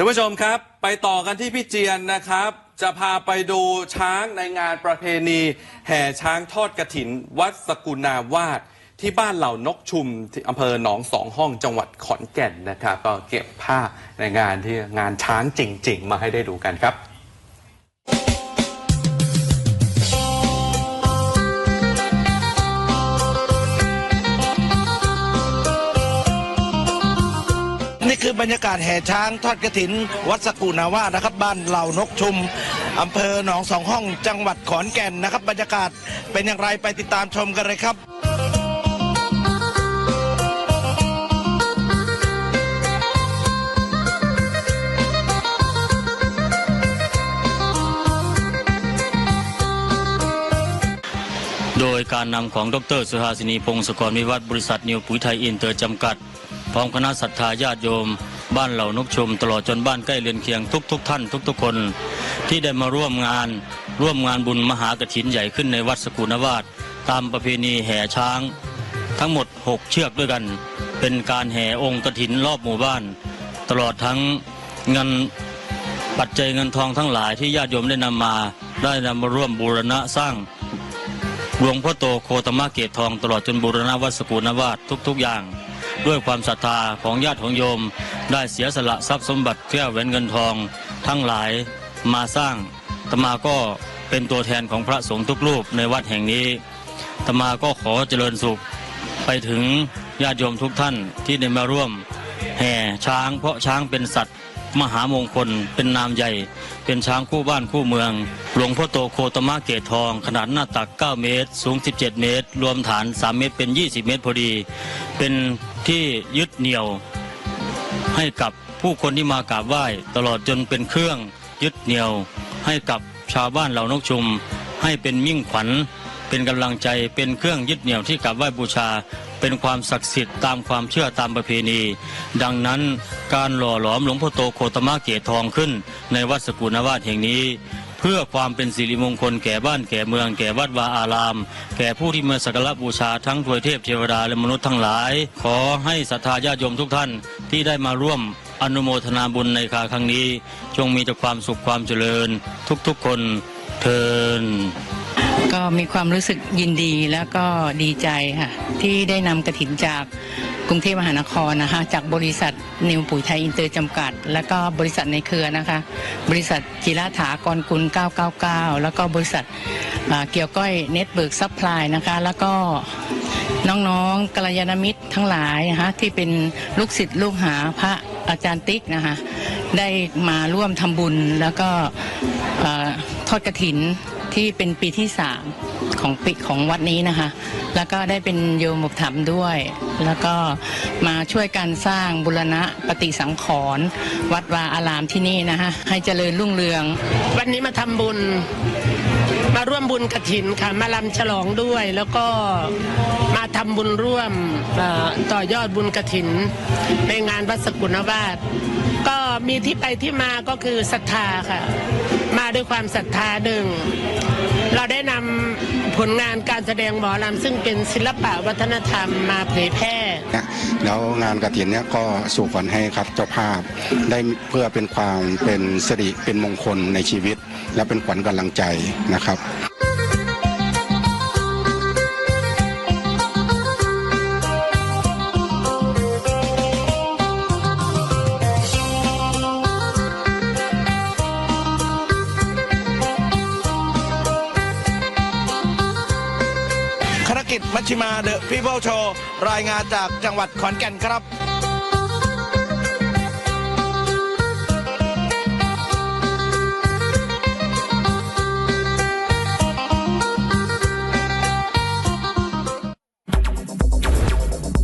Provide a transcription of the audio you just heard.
ท่านผู้ชมครับ ไปต่อกันที่พี่เจียนนะครับ จะพาไปดูช้างในงานประเพณี แห่ช้างทอดกระถิน วัดสกุณาวาสที่บ้านเหล่านกชุมที่อำเภอหนองสองห้องจังหวัดขอนแก่นนะครับ ก็เก็บภาพในงานที่งานช้างจริง ๆ มาให้ได้ดูกันครับ คือบรรยากาศแห่ช้างทอดกระถิน วัดสกุณาวานะครับ บ้านเหล่านกชุมอำเภอหนองสองห้องจังหวัดขอนแก่นนะครับ บรรยากาศเป็นอย่างไรไปติดตามชมกันเลยครับโดยการนำของดรสุภาสินีพงศกรวิวัฒน์บริษัทนิวปุ๋ยไทยอินเตอร์จำกัด ร้อมคณะศรัทธาญาติโยม บ้านเหล่านกชุม ตลอดจนบ้านใกล้เรือนเคียงทุกๆทท่าน ทุกๆคน ที่ได้มาร่วมงานร่วมงานบุญมหากฐินใหญ่ขึ้นในวัดสกุณวาสตามประเพณีแห่ช้าง ทั้งหมด 6 เชือกด้วยกัน เป็นการแห่องค์กฐินรอบหมู่บ้าน ตลอดทั้งเงินปัจจัยเงินทองทั้งหลายที่ญาติโยมได้นำมาได้นำมาร่วมบูรณะสร้างหลวงพ่อโตโคตมะเกตทองตลอดจนบูรณะวัดสกุลนวาสทุกๆอย่าง ด้วยความศรัทธาของญาติของโยม ได้เสียสละทรัพย์สมบัติแก้วแหวนเงินทอง ทั้งหลายมาสร้างตมาก็เป็นตัวแทนของพระสงฆ์ทุกรูปในวัดแห่งนี้ตมาก็ขอเจริญสุข ไปถึงญาติโยมทุกท่านที่ได้มาร่วม แห่ช้างเพราะช้างเป็นสัตว์ มหามงคลเป็นนามใหญ่ เป็นช้างคู่บ้านคู่เมือง หลวงพ่อโตโคตมะเกตทอง ขนาดหน้าตัก 9 เมตร สูง 17 เมตร รวมฐาน 3 เมตรเป็น 20 เมตรพอดี เป็น ที่ยึดเหนี่ยว ให้กับผู้คนที่มากราบไหว้ตลอดจนเป็นเครื่องยึดเหนี่ยว ให้กับชาวบ้านเหล่านกชุม ให้เป็นมิ่งขวัญ เป็นกำลังใจเป็นเครื่องยึดเหนี่ยวที่กราบไหว้บูชา เป็นความศักดิ์สิทธิ์ตามความเชื่อตามประเพณี ดังนั้นการหล่อหลอมหลวงพ่อโตโคตมะเกตทองขึ้นในวัดสกุลนวาสแห่งนี้ เพื่อความเป็นสิริมงคลแก่บ้านแก่เมือง แก่วัดวาอาราม แก่ผู้ที่มาสักการะบูชาทั้งทวยเทพเทวดาและมนุษย์ทั้งหลาย ขอให้ศรัทธาญาติโยมทุกท่านที่ได้มาร่วมอนุโมทนาบุญในคาครั้งนี้ จงมีแต่ความสุขความเจริญ ทุกๆคนเทินก็มีความรู้สึกยินดีแล้วก็ดีใจค่ะที่ได้นำกระถินจาก กรุงเทพมหานครนะคะ จากบริษัทนิวปุ๋ยไทยอินเตอร์จำกัด แล้วก็บริษัทในเครือนะคะ บริษัทจิราถากรกุล 999 แล้วก็บริษัทเกี่ยวก้อยเน็ตเบิร์กซัพพลายนะคะ แล้วก็น้องๆกัลยาณมิตรทั้งหลายนะคะที่เป็นลูกศิษย์ลูกหาพระอาจารย์ติ๊กนะคะได้มาร่วมทำบุญแล้วก็อทอดกระถิน ที่เป็นปีที่สามของปีของวัดนี้นะคะ แล้วก็ได้เป็นโยมบุกถัมด้วย แล้วก็มาช่วยการสร้างบุรณะปฏิสังขรณ์วัดวาอารามที่นี่นะคะให้เจริญรุ่งเรือง วันนี้มาทำบุญ มาร่วมบุญกระถินค่ะ มาลำฉลองด้วย แล้วก็มาทำบุญร่วมต่อยอดบุญกระถิน ในงานวัดสกุลวาสก็มีที่ไปที่มาก็คือศรัทธาค่ะ มาด้วยความศรัทธาหนึ่ง เราได้นำ ผลงานการแสดงหมอลำซึ่งเป็นศิลปะวัฒนธรรมมาเผยแพร่นะแล้วงานกระถินเนี่ยก็สู่ขวัญให้ครับเจ้าภาพ ได้เพื่อเป็นความเป็นสิริเป็นมงคลในชีวิต และเป็นขวัญกำลังใจนะครับ มัชชิมาเดอะพีเพิลโชว์รายงานจากจังหวัดขอนแก่นครับ